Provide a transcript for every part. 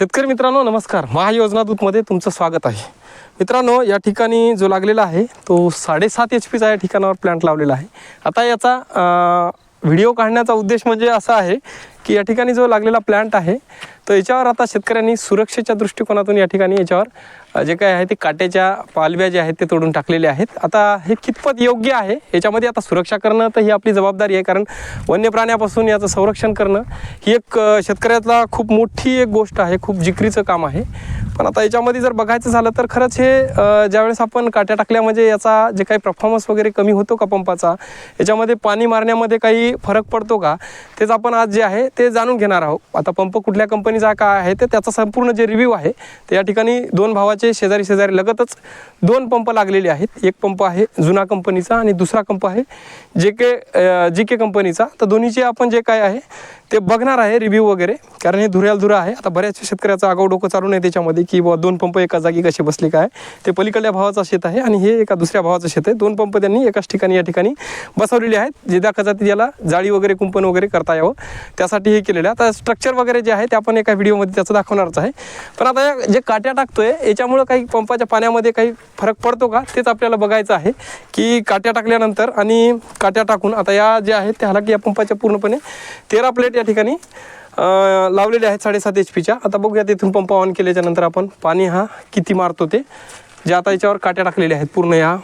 शेतकरी मित्रांनो नमस्कार. महायोजना दूतमध्ये तुमचं स्वागत आहे. मित्रांनो या ठिकाणी जो लागलेला आहे तो साडेसात एच पीचा या ठिकाणावर प्लांट लावलेला आहे. आता याचा व्हिडिओ काढण्याचा उद्देश म्हणजे असा आहे की या ठिकाणी जो लागलेला प्लांट आहे तर याच्यावर आता शेतकऱ्यांनी सुरक्षेच्या दृष्टिकोनातून या ठिकाणी याच्यावर जे काय आहे ते काट्याच्या पालव्या जे आहेत ते तोडून टाकलेले आहेत. आता हे कितपत योग्य आहे याच्यामध्ये आता सुरक्षा करणं तर ही आपली जबाबदारी आहे. कारण वन्य प्राण्यापासून याचं संरक्षण करणं ही एक शेतकऱ्यातला खूप मोठी एक गोष्ट आहे. खूप जिकरीचं काम आहे. पण आता याच्यामध्ये जर बघायचं झालं तर खरंच हे ज्यावेळेस आपण काट्या टाकल्या म्हणजे याचा जे काही परफॉर्मन्स वगैरे कमी होतो का पंपाचा याच्यामध्ये पाणी मारण्यामध्ये काही फरक पडतो का तेच आपण आज जे आहे ते जाणून घेणार आहोत. आता पंप कुठल्या कंपनीचा काय आहे ते त्याचा संपूर्ण जे रिव्ह्यू आहे ते या ठिकाणी दोन भावाचे शेजारी शेजारी लगतच दोन पंप लागलेले आहेत. एक पंप आहे जुना कंपनीचा आणि दुसरा पंप आहे जे के जी के कंपनीचा. तर दोन्हीचे आपण जे काय आहे ते बघणार आहे रिव्ह्यू वगैरे. कारण हे धुऱ्याला धुरा आहे. आता बऱ्याच शेतकऱ्याचं आगाऊ डोकं चालू नाही त्याच्यामध्ये की बा दोन पंप एका जागी कसे बसले काय. ते पलीकडल्या भावाचं शेत आहे आणि हे एका दुसऱ्या भावाचं शेत आहे. दोन पंप त्यांनी एकाच ठिकाणी या ठिकाणी बसवलेले आहेत. जे दाखवा याला जाळी वगैरे कुंपण वगैरे करता यावं. त्यासाठी हे केलेलं आहे. आता स्ट्रक्चर वगैरे जे आहे ते आपण एका व्हिडिओमध्ये त्याचं दाखवणारच आहे. पण आता जे काट्या टाकतोय याच्या त्यामुळं काही पंपाच्या पाण्यामध्ये काही फरक पडतो का? तेच आपल्याला बघायचं आहे की काट्या टाकल्यानंतर आणि काट्या टाकून आता या ज्या आहेत त्या हालाकी या पंपाच्या पूर्णपणे तेरा प्लेट या ठिकाणी लावलेले आहेत साडेसात एच पीच्या आता बघूया तिथून पंप ऑन केल्याच्यानंतर आपण पाणी हा किती मारतो ते. जे आता याच्यावर काट्या टाकलेल्या आहेत पूर्ण या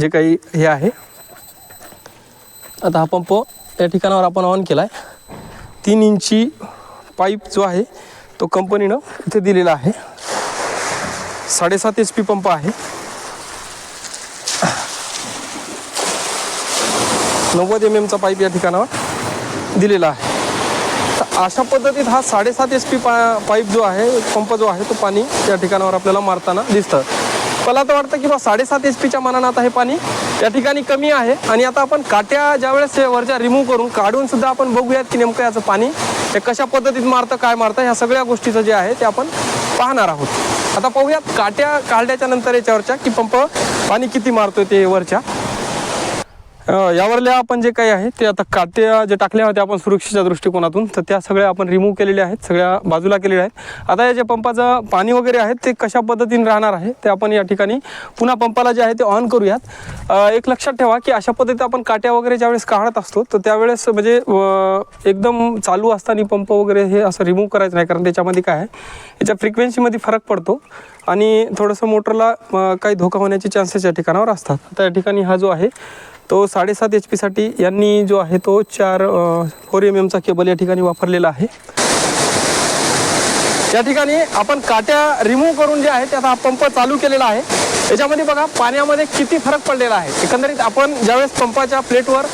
जे काही हे आहे. आता हा पंप या ठिकाणावर आपण ऑन केला आहे तीन इंची पाईप जो आहे तो कंपनीनं इथे दिलेला आहे. साडेसात एच पी पंप आहे. नव्वद एम एमचा पाईप या ठिकाणावर दिलेला आहे. तर अशा पद्धतीत हा साडेसात एच पी पा पाईप जो आहे पंप जो आहे तो पाणी या ठिकाणावर आपल्याला मारताना दिसतं. मला तर वाटतं की बा साडेसात एच पीच्या मानानं आता हे पाणी या ठिकाणी कमी आहे. आणि आता आपण काट्या ज्यावेळेस वरच्या रिमूव्ह करून काढून सुद्धा आपण बघूयात की नेमकं याचं पाणी हे कशा पद्धतीत मारतं काय मारतं ह्या सगळ्या गोष्टीचं जे आहे ते आपण पाहणार आहोत. आता पाहूयात काट्या काढल्याच्या नंतर याच्यावरच्या की पंप पाणी किती मारतोय ते वरच्या. यावरल्या आपण जे काही आहे ते आता काट्या जे टाकल्या होत्या आपण सुरक्षेच्या दृष्टिकोनातून तर त्या सगळ्या आपण रिमूव्ह केलेल्या आहेत सगळ्या बाजूला केलेल्या आहेत. आता या ज्या पंपाचं पाणी वगैरे आहे ते कशा पद्धतीने राहणार आहे ते आपण या ठिकाणी पुन्हा पंपाला जे आहे ते ऑन करूयात. एक लक्षात ठेवा की अशा पद्धतीत आपण काट्या वगैरे ज्यावेळेस काढत असतो तर त्यावेळेस म्हणजे एकदम चालू असताना पंप वगैरे हे असं रिमूव्ह करायचं नाही कारण त्याच्यामध्ये काय आहे याच्या फ्रिक्वेन्सीमध्ये फरक पडतो. आणि थोडंसं मोटरला काही धोका होण्याचे चान्सेस या ठिकाणावर असतात. आता या ठिकाणी हा जो आहे तो साडेसात एच पीसाठी यांनी जो आहे तो चार फोर एम एमचा केबल या ठिकाणी वापरलेला आहे. या ठिकाणी आपण काट्या रिमूव्ह करून जे आहे त्याचा हा पंप चालू केलेला आहे. याच्यामध्ये बघा पाण्यामध्ये किती फरक पडलेला आहे. एकंदरीत आपण ज्यावेळेस पंपाच्या प्लेटवर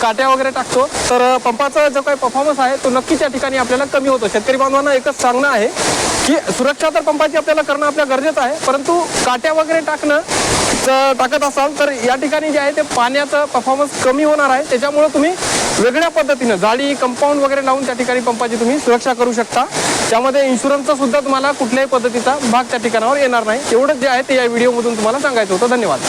काट्या वगैरे टाकतो तर पंपाचा जो काही परफॉर्मन्स आहे तो नक्कीच या ठिकाणी आपल्याला कमी होतो. शेतकरी बांधवांना एकच सांगणं आहे की सुरक्षा तर पंपाची आपल्याला करणं आपल्या गरजेचं आहे परंतु काट्या वगैरे टाकणं टाकत असाल तर या ठिकाणी जे आहे ते पाण्याचं परफॉर्मन्स कमी होणार आहे. त्याच्यामुळं तुम्ही वेगळ्या पद्धतीनं जाळी कंपाऊंड वगैरे लावून त्या ठिकाणी पंपाची तुम्ही सुरक्षा करू शकता. त्यामध्ये इन्शुरन्सचा सुद्धा तुम्हाला कुठल्याही पद्धतीचा भाग त्या ठिकाणावर येणार नाही. एवढंच जे आहे ते या व्हिडिओमधून तुम्हाला सांगायचं होतं. धन्यवाद.